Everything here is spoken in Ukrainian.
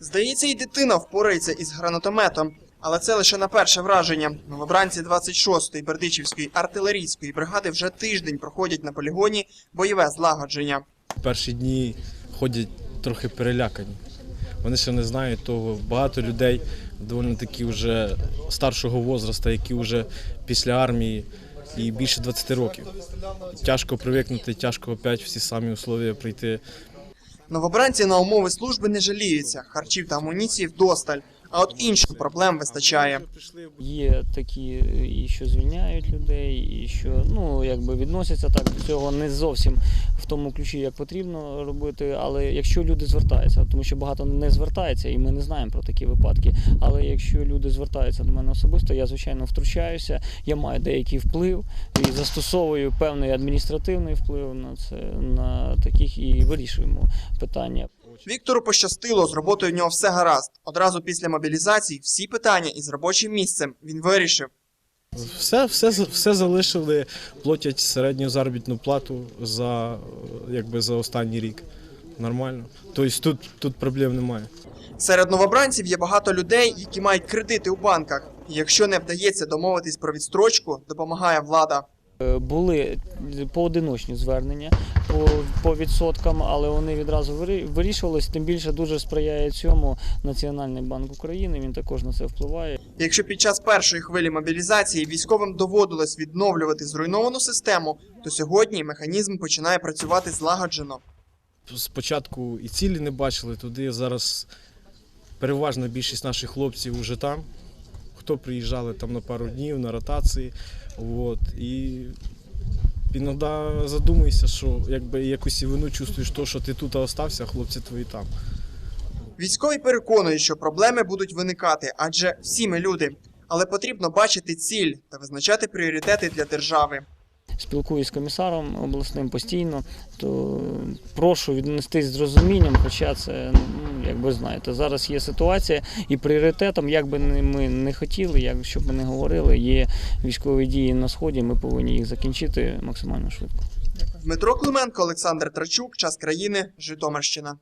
Здається, і дитина впорається із гранатометом. Але це лише на перше враження. Новобранці 26-ї Бердичівської артилерійської бригади вже тиждень проходять на полігоні бойове злагодження. Перші дні ходять трохи перелякані. Вони ще не знають того. Багато людей доволі таки вже старшого возрасту, які вже після армії і більше 20 років. Тяжко привикнути, тяжко опять всі самі условия прийти. Новобранці на умови служби не жаліються, харчів та амуніції вдосталь. А от інших проблем вистачає. Є такі, і що звільняють людей, і що ну якби відносяться так до цього не зовсім в тому ключі, як потрібно робити. Але якщо люди звертаються, тому що багато не звертається, і ми не знаємо про такі випадки. Але якщо люди звертаються до мене особисто, я звичайно втручаюся. Я маю деякий вплив і застосовую певний адміністративний вплив на це на таких і вирішуємо питання. Віктору пощастило, з роботою в нього все гаразд. Одразу після мобілізації всі питання із робочим місцем він вирішив. Все, все, все залишили, платять середню заробітну плату за, якби, за останній рік. Нормально. Тобто тут, тут проблем немає. Серед новобранців є багато людей, які мають кредити у банках. І якщо не вдається домовитись про відстрочку, допомагає влада. Е, Були поодиночні звернення по, по відсоткам, але вони відразу вирі- вирішувались. Тим більше дуже сприяє цьому Національний банк України. Він також на це впливає. Якщо під час першої хвилі мобілізації військовим доводилось відновлювати зруйновану систему, то сьогодні механізм починає працювати злагоджено. Спочатку і цілі не бачили, туди зараз переважна більшість наших хлопців вже там. Хто приїжджали там на пару днів на ротації. От, і іноді задумуєшся, що якби якусь вину чувствуєш, то, що ти тут остався, а хлопці твої там. Військові переконують, що проблеми будуть виникати, адже всі ми люди. Але потрібно бачити ціль та визначати пріоритети для держави. Спілкуюсь з комісаром обласним постійно, то прошу віднестись з розумінням, хоча це, ну, як ви знаєте, зараз є ситуація і пріоритетом, як би ми не хотіли, як щоб ми не говорили, є військові дії на сході. Ми повинні їх закінчити максимально швидко. Дмитро Клименко, Олександр Трачук, час країни, Житомирщина.